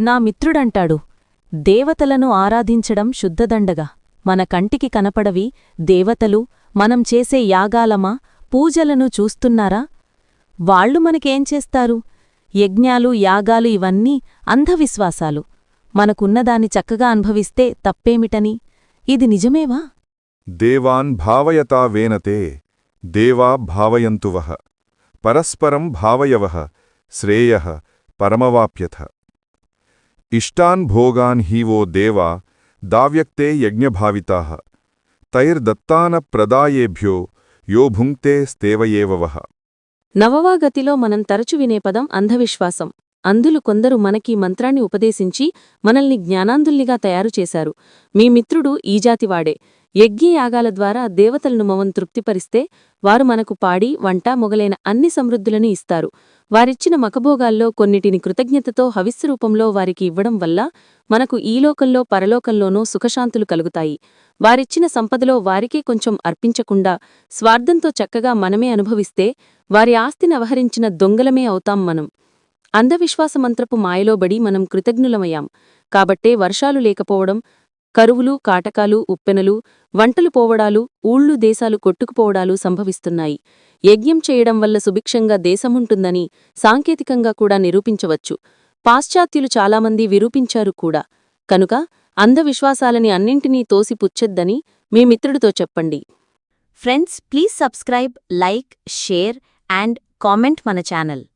నా మిత్రుడంటాడు. దేవతలను ఆరాధించడం శుద్ధదండగా. మన కంటికి కనపడవి దేవతలు మనం చేసే యాగాలమా పూజలను చూస్తున్నారా? వాళ్ళు మనకేం చేస్తారు? యజ్ఞాలు యాగాలు ఇవన్నీ అంధవిశ్వాసాలు. మనకున్నదాన్ని చక్కగా అనుభవిస్తే తప్పేమిటని? ఇది నిజమేవా? దేవాన్ భావయతా వేనతే దేవా భావయంతువ. పరస్పరం భావయవః శ్రేయ పరమవాప్యథ. ఇష్టాన్ భోగాన్ హీవో దేవా దావ్యక్తే యజ్ఞభావితా తైర్దత్తాన ప్రదాయేభ్యో యో భుంక్తే స్తేవయేవ నవవాగతిలో మనం తరచు వినే పదం అంధవిశ్వాసం. అందులు కొందరు మనకీ మంత్రాన్ని ఉపదేశించి మనల్ని జ్ఞానాంధుల్నిగా తయారు చేశారు. మీ మిత్రుడు ఈజాతివాడే యజ్ఞయాగాల ద్వారా దేవతలను మవం తృప్తిపరిస్తే వారు మనకు పాడి వంట మొగలైన అన్ని సమృద్ధులను ఇస్తారు. వారిచ్చిన మకభోగాల్లో కొన్నిటిని కృతజ్ఞతతో హవిస్సు రూపంలో వారికి ఇవ్వడం వల్ల మనకు ఈలోకంలో పరలోకంలోనూ సుఖశాంతులు కలుగుతాయి. వారిచ్చిన సంపదలో వారికే కొంచెం అర్పించకుండా స్వార్థంతో చక్కగా మనమే అనుభవిస్తే వారి ఆస్తిని అవహరించిన దొంగలమే అవుతాం మనం. అంధవిశ్వాసమంత్రపు మాయలోబడి మనం కృతజ్ఞులమయ్యాం. కాబట్టే వర్షాలు లేకపోవడం కరువులు కాటకాలు ఉప్పెనలు వంటలు పోవడాలు ఊళ్ళు దేశాలు కొట్టుకుపోవడాలు సంభవిస్తున్నాయి. యజ్ఞం చేయడం వల్ల సుభిక్షంగా దేశముంటుందని సాంకేతికంగా కూడా నిరూపించవచ్చు. పాశ్చాత్యులు చాలామంది విరూపించారు కూడా. కనుక అంధవిశ్వాసాలని అన్నింటినీ తోసి పుచ్చెద్దని మీ మిత్రుడితో చెప్పండి. Friends please subscribe like share and comment మన ఛానల్.